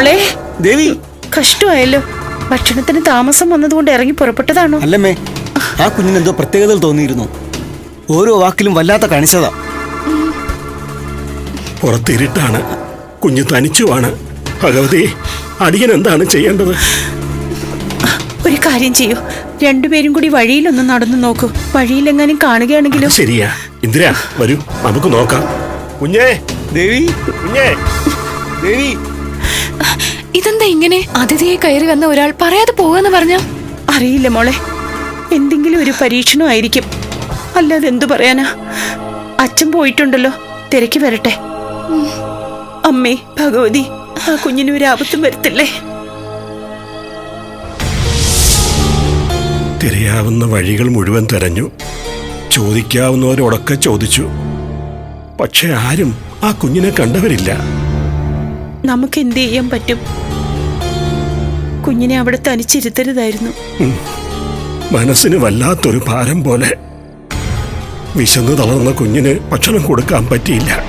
മോളെ. ദേവി. കഷ്ടമായല്ലോ. ഭക്ഷണത്തിന് താമസം വന്നതുകൊണ്ട് ഇറങ്ങി പുറപ്പെട്ടതാണോ? അല്ലമ്മേ ആ കുഞ്ഞിന് എന്തോ പ്രത്യേകതകൾ തോന്നിയിരുന്നു. ഓരോ വാക്കിലും വല്ലാത്ത കണിച്ചതാ പുറത്തിരിട്ടാണ്. കുഞ്ഞ് തനിച്ചുമാണ് ഭഗവതി അടിയൻ എന്താണ് ചെയ്യേണ്ടത്? ഒരു കാര്യം ചെയ്യൂ. രണ്ടുപേരും കൂടി വഴിയിലൊന്ന് നടന്നു നോക്കൂ. വഴിയിലെങ്ങാനും കാണുകയാണെങ്കിലും? ശരിയാ. ഇന്ദിര വരൂ. നമുക്ക് നോക്കാം. കുഞ്ഞേ. ദേവി. കുഞ്ഞേ. ദേവി. ഇതെന്താ ഇങ്ങനെ? അതിഥിയെ കയറി വന്ന ഒരാൾ പറയാതെ പോവാന്ന് പറഞ്ഞ? അറിയില്ല മോളെ. എന്തെങ്കിലും ഒരു പരീക്ഷണമായിരിക്കും അല്ലാതെ എന്തു പറയാനാ? അച്ഛൻ പോയിട്ടുണ്ടല്ലോ. തിരക്കി വരട്ടെ. അമ്മേ ഭഗവതി ആ കുഞ്ഞിന് ഒരു ആപത്തും വരുത്തില്ലേ? തിരയാവുന്ന വഴികൾ മുഴുവൻ തെരഞ്ഞു. ചോദിക്കാവുന്നവരോടൊക്കെ ചോദിച്ചു. പക്ഷെ ആരും ആ കുഞ്ഞിനെ കണ്ടവരില്ല. നമുക്ക് എന്ത് ചെയ്യാൻ പറ്റും? കുഞ്ഞിനെ അവിടെ തനിച്ചിരുത്തരുതായിരുന്നു. മനസ്സിന് വല്ലാത്തൊരു ഭാരം പോലെ. വിശന്ന് തളർന്ന കുഞ്ഞിന് ഭക്ഷണം കൊടുക്കാൻ പറ്റിയില്ല.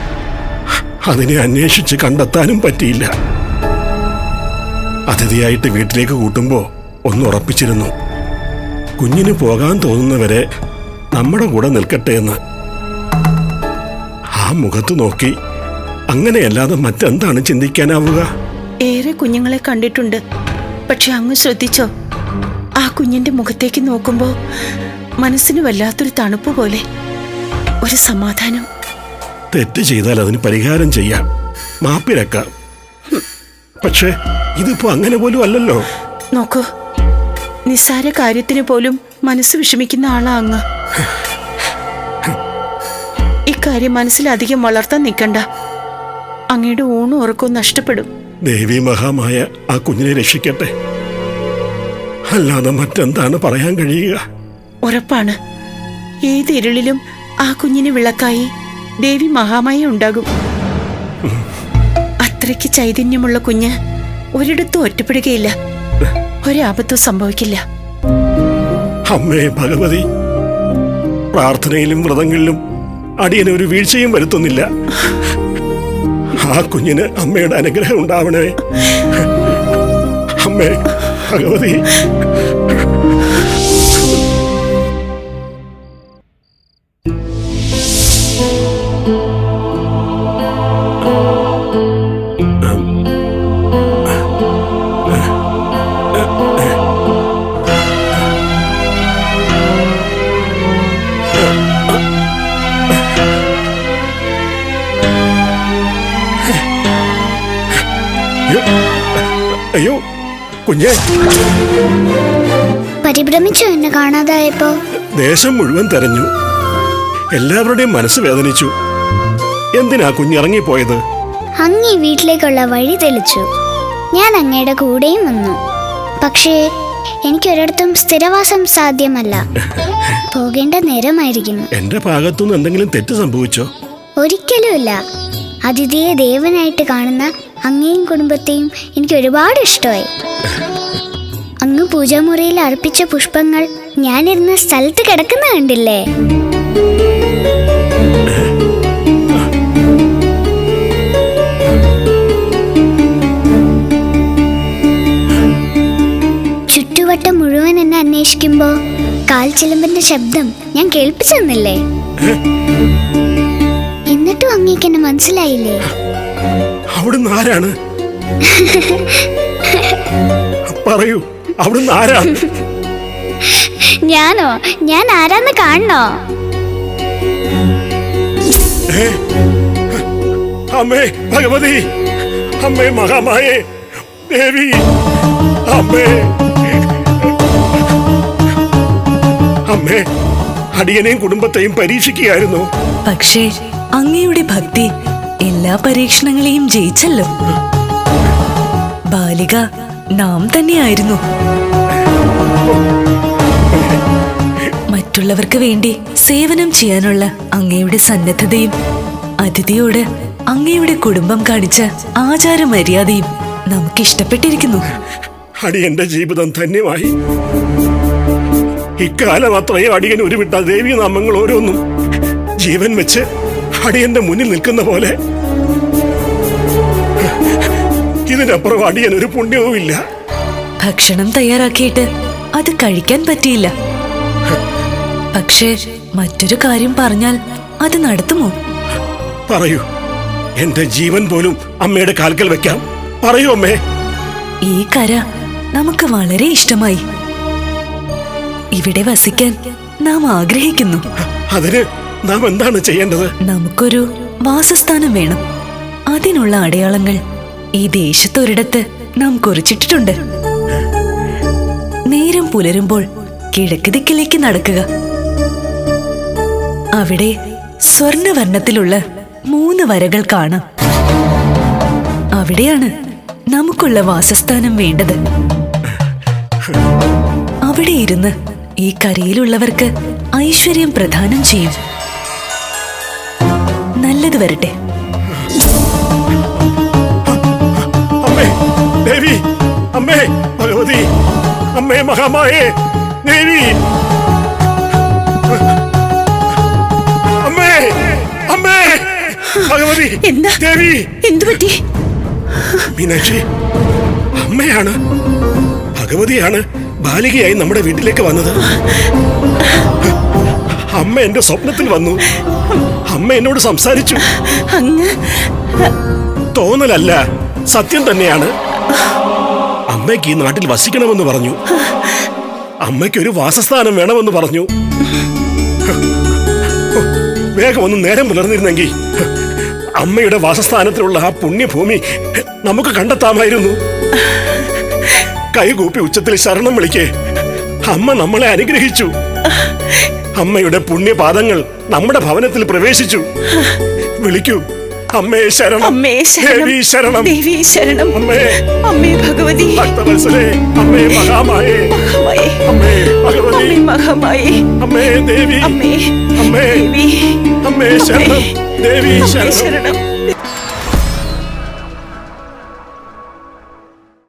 അതിനെ അന്വേഷിച്ച് കണ്ടെത്താനും പറ്റിയില്ല. അതിഥിയായിട്ട് വീട്ടിലേക്ക് കൂട്ടുമ്പോ ഒന്ന് ഉറപ്പിച്ചിരുന്നു. കുഞ്ഞിന് പോകാൻ തോന്നുന്നവരെ നമ്മുടെ കൂടെ നിൽക്കട്ടെ എന്ന്. ആ മുഖത്ത് നോക്കി അങ്ങനെയല്ലാതെ മറ്റെന്താണ് ചിന്തിക്കാനാവുക? ഏറെ കുഞ്ഞുങ്ങളെ കണ്ടിട്ടുണ്ട്. പക്ഷെ അങ്ങ് ശ്രദ്ധിച്ചോ? ആ കുഞ്ഞിന്റെ മുഖത്തേക്ക് നോക്കുമ്പോ മനസ്സിന് വല്ലാത്തൊരു തണുപ്പ് പോലെ. ഒരു സമാധാനം. തെറ്റ് ചെയ്താൽ അതിന് പരിഹാരം ചെയ്യാം. മാപ്പിരക്കാം പക്ഷേ ഇതിപ്പോ അങ്ങനെ പോലും അല്ലല്ലോ. നോക്കൂ. നിസ്സാര കാര്യത്തിന് പോലും മനസ്സ് വിഷമിക്കുന്ന ആളാ അങ്ങ്. ഇക്കാര്യം മനസ്സിലധികം വളർത്താൻ നിൽക്കണ്ട. അങ്ങയുടെ ഊണും ഉറക്കവും നഷ്ടപ്പെടും. ദേവി മഹാമായ ആ കുഞ്ഞിനെ രക്ഷിക്കട്ടെ. അല്ലാതെ മറ്റെന്താണ് പറയാൻ കഴിയുക? ഉറപ്പാണ്. ഏത് ഇരുളിലും ആ കുഞ്ഞിന് വിളക്കായി ദേവി മഹാമായ ഉണ്ടാകും. അത്രയ്ക്ക് ചൈതന്യമുള്ള കുഞ്ഞ് ഒരിടത്തും ഒറ്റപ്പെടുകയില്ല. ഒരാപത്തും സംഭവിക്കില്ല. അമ്മേ ഭഗവതി പ്രാർത്ഥനയിലും വ്രതങ്ങളിലും അടിയന് ഒരു വീഴ്ചയും വരുത്തുന്നില്ല. ആ കുഞ്ഞിന് അമ്മയുടെ അനുഗ്രഹം ഉണ്ടാവണേ അമ്മേ ഭഗവതി. അയ്യോ, കുഞ്ഞെ. പരിഭ്രമിച്ചു എന്നെ കാണാതായപ്പോ? ദേശം മുഴുവൻ തെരഞ്ഞു. എല്ലാവരുടെയും മനസ്സ് വേദനിച്ചു. എന്തിനാ കുഞ്ഞിറങ്ങിപ്പോയത് അങ്ങി വീട്ടിലേക്കുള്ള വഴി തെളിച്ചു. ഞാൻ അങ്ങയുടെ കൂടെയും വന്നു. പക്ഷേ എനിക്കൊരിടത്തും സ്ഥിരവാസം സാധ്യമല്ല. പോകേണ്ട നേരമായിരിക്കുന്നു. എന്റെ ഭാഗത്തുനിന്ന് എന്തെങ്കിലും തെറ്റ് സംഭവിച്ചോ? ഒരിക്കലുമില്ല. അതിഥിയെ ദേവനായിട്ട് കാണുന്ന അങ്ങയും കുടുംബത്തെയും എനിക്ക് ഒരുപാട് ഇഷ്ടമായി. അങ്ങ് പൂജാമുറിയിൽ അർപ്പിച്ച പുഷ്പങ്ങൾ ഞാനിരുന്ന സ്ഥലത്ത് കിടക്കുന്ന കണ്ടില്ലേ? ചുറ്റുവട്ടം മുഴുവൻ എന്നെ അന്വേഷിക്കുമ്പോ കാൽച്ചിലമ്പിന്റെ ശബ്ദം ഞാൻ കേൾപ്പിച്ചു തന്നില്ലേ എന്നിട്ടും അങ്ങേക്ക് എന്നെ മനസ്സിലായില്ലേ? അവിടുന്ന് ആരാണ്? പറയൂ അവിടുന്ന് ആരാണ് ഞാനോ? ഞാൻ ആരാന്ന് കാണണോ? അമ്മേ ഭഗവതി! അമ്മേ മഹാമായേ! ദേവി! അമ്മേ! അമ്മേ അടിയനെയും കുടുംബത്തെയും പരീക്ഷിക്കുകയായിരുന്നു. പക്ഷേ അങ്ങയുടെ ഭക്തി എല്ലാ പരീക്ഷണങ്ങളെയും ജയിച്ചല്ലോ. ബാലിക നാം തന്നെയായിരുന്നു. മറ്റുള്ളവർക്ക് വേണ്ടി സേവനം ചെയ്യാനുള്ള അങ്ങയുടെ സന്നദ്ധതയും അതിഥിയോട് അങ്ങയുടെ കുടുംബം കാണിച്ച ആചാരമര്യാദയും നമുക്ക് ഇഷ്ടപ്പെട്ടിരിക്കുന്നു അടിയന്റെ ജീവിതം ധന്യമായി. ഇക്കാലം അത്രയും അടിയൻ ഉരുവിട്ട ദേവി നാമങ്ങൾ ഓരോന്നും ജീവൻ വെച്ച് അടിയന്റെ മുന്നിൽ നിൽക്കുന്ന പോലെ. ഇതിനപ്പുറം അടിയൻ ഒരു പുണ്യവുമില്ല. ഭക്ഷണം തയ്യാറാക്കിയിട്ട് അത് കഴിക്കാൻ പറ്റിയില്ല. പക്ഷേ മറ്റൊരു കാര്യം പറഞ്ഞാൽ അത് നടത്തുമോ? പറയൂ. എന്റെ ജീവൻ പോലും അമ്മയുടെ കാൽക്കൽ വെക്കാം. പറയൂ അമ്മേ. ഈ കര നമുക്ക് വളരെ ഇഷ്ടമായി. ഇവിടെ വസിക്കാൻ നാം ആഗ്രഹിക്കുന്നു. അതിന് നാം എന്താണ് ചെയ്യേണ്ടത്? നമുക്കൊരു വാസസ്ഥാനം വേണം. അതിനുള്ള അടയാളങ്ങൾ ഈ ദേശത്തൊരിടത്ത് നാം കുറിച്ചിട്ടിട്ടുണ്ട്. നേരം പുലരുമ്പോൾ കിഴക്ക് ദിക്കിലേക്ക് നടക്കുക. അവിടെ സ്വർണവർണത്തിലുള്ള മൂന്ന് വരകൾ കാണാം. അവിടെയാണ് നമുക്കുള്ള വാസസ്ഥാനം വേണ്ടത്. അവിടെ ഇരുന്ന് ഈ കരയിലുള്ളവർക്ക് ഐശ്വര്യം പ്രദാനം ചെയ്യും. നല്ലത് വരട്ടെ. അമ്മേ ദേവി അമ്മേ ഭഗവതി അമ്മേ മഹാമായേ ദേവി. അമ്മേ അമ്മേ ഭഗവതി എന്താ? ദേവി. എന്തു പറ്റി? മീനാക്ഷി അമ്മയാണ് ഭഗവതിയാണ് ബാലികയായി നമ്മുടെ വീട്ടിലേക്ക് വന്നത്. അമ്മ എന്റെ സ്വപ്നത്തിൽ വന്നു. അമ്മ എന്നോട് സംസാരിച്ചു. അങ്ങ് തോന്നലല്ല സത്യം തന്നെയാണ്. അമ്മയ്ക്ക് ഈ നാട്ടിൽ വസിക്കണമെന്ന് പറഞ്ഞു. അമ്മയ്ക്ക് ഒരു വാസസ്ഥാനം വേണമെന്ന് പറഞ്ഞു. വേഗം ഒന്ന് നേരം പുലർന്നിരുന്നെങ്കിൽ അമ്മയുടെ വാസസ്ഥാനത്തിലുള്ള ആ പുണ്യഭൂമി നമുക്ക് കണ്ടെത്താമായിരുന്നു. കൈകൂപ്പി ഉച്ചത്തിൽ ശരണം വിളിക്കേ. അമ്മ നമ്മളെ അനുഗ്രഹിച്ചു. അമ്മയുടെ പുണ്യപാദങ്ങൾ നമ്മുടെ ഭവനത്തിൽ പ്രവേശിച്ചു. വിളിക്കൂ. അമ്മേ ശരണം. അമ്മേ ശരണം. ദേവി ശരണം. ദേവി ശരണം. അമ്മേ. അമ്മേ ഭഗവതി. ഭക്തവത്സലേ അമ്മേ മഹാമായേ. മഹാമായേ. അമ്മേ ഭഗവതി. അമ്മേ മഹാമായേ. അമ്മേ ദേവി. അമ്മേ. അമ്മേ. ദേവി. അമ്മേ ശരണം. ദേവി ശരണം.